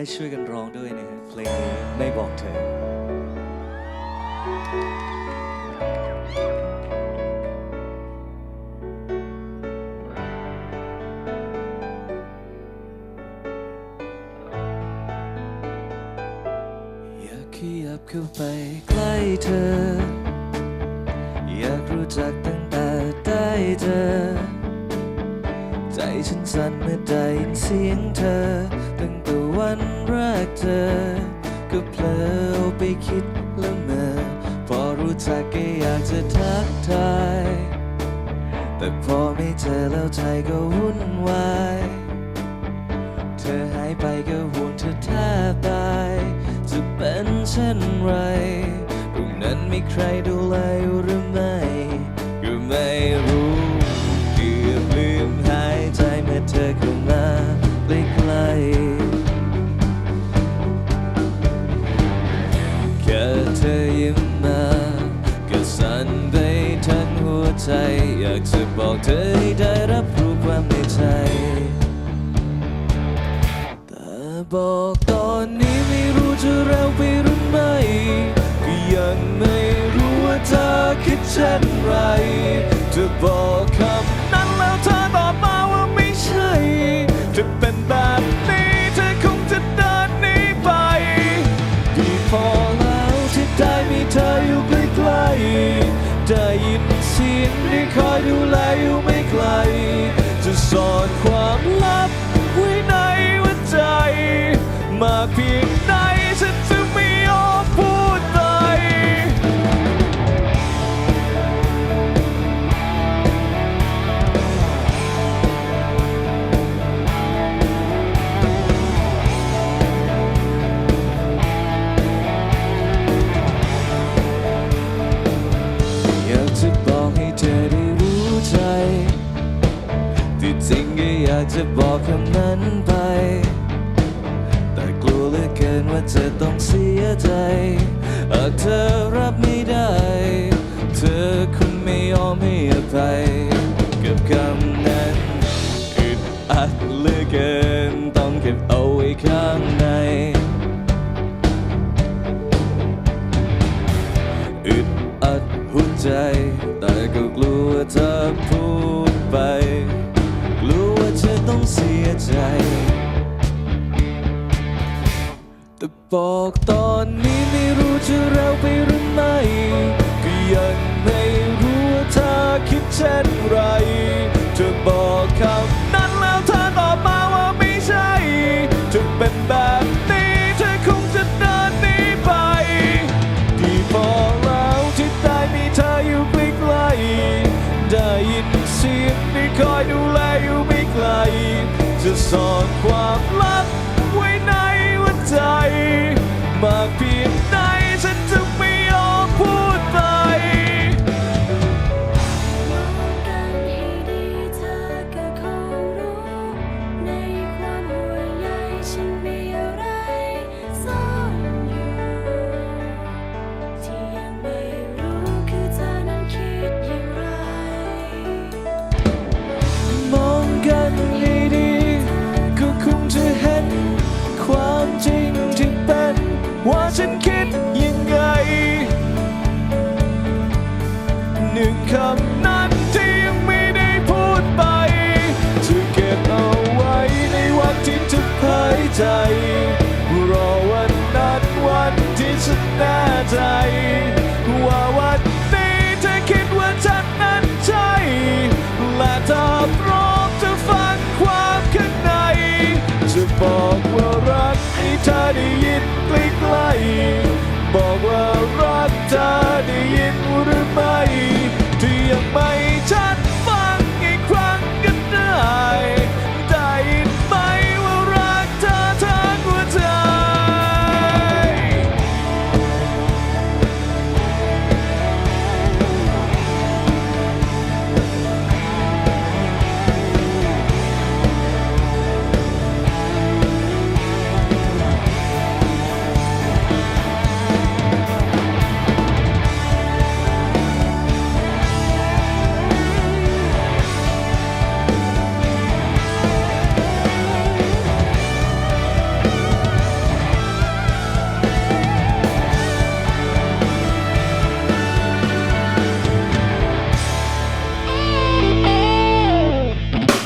ได้ช่วยกันร้องด้วยนะฮะเพลงนี้ไม่บอกเธอขยับเข้าไปใกล้เธอ อยากรู้จักตั้งแต่ได้เธอ ใจฉันสั่นเมื่อได้ยินเสียงเธอตั้ง วันแรกเจอ ก็เพลอไปคิดล้วเมอพอรู้จักก็อยากจะทักทาย แต่พอไม่เจอแล้วใจก็วุ่นวาย เธอหายไปก็ห่วงเธอแทบตาย จะเป็นเช่นไร ตรงนั้นมีใครดูแลยหรือไม่ บอกตอนนี้ไม่รู้จะเร็วไปหรือไม่ก็ยังไม่รู้ว่าเธอคิดเช่นไรจะบอกคำนั้นแล้วเธอตอบมาว่าไม่ใช่จะเป็นแบบนี้เธอคงจะเดินหนีไปดีพอแล้วที่ได้มีเธออยู่ใกล้ๆได้ยินเสียงที่คอยดูแลอยู่ไม่ไกล จะซ่อนความ คำนั้นไป แต่กลัวเหลือเกินว่าจะต้องเสียใจหากเธอรับไม่ได้ เธอคงไม่ยอมให้อภัยกับคำนั้นอึดอัดเหลือเกินต้องเก็บเอาไว้ข้างในอึดอัดหัวใจ แต่ก็กลัวเธอพูดไป เสียใจ แต่บอกตอนนี้ไม่รู้จะเร็วไปหรือไม่ ก็ยังไม่รู้ว่าเธอคิดเช่นไร จะบอกคำ ม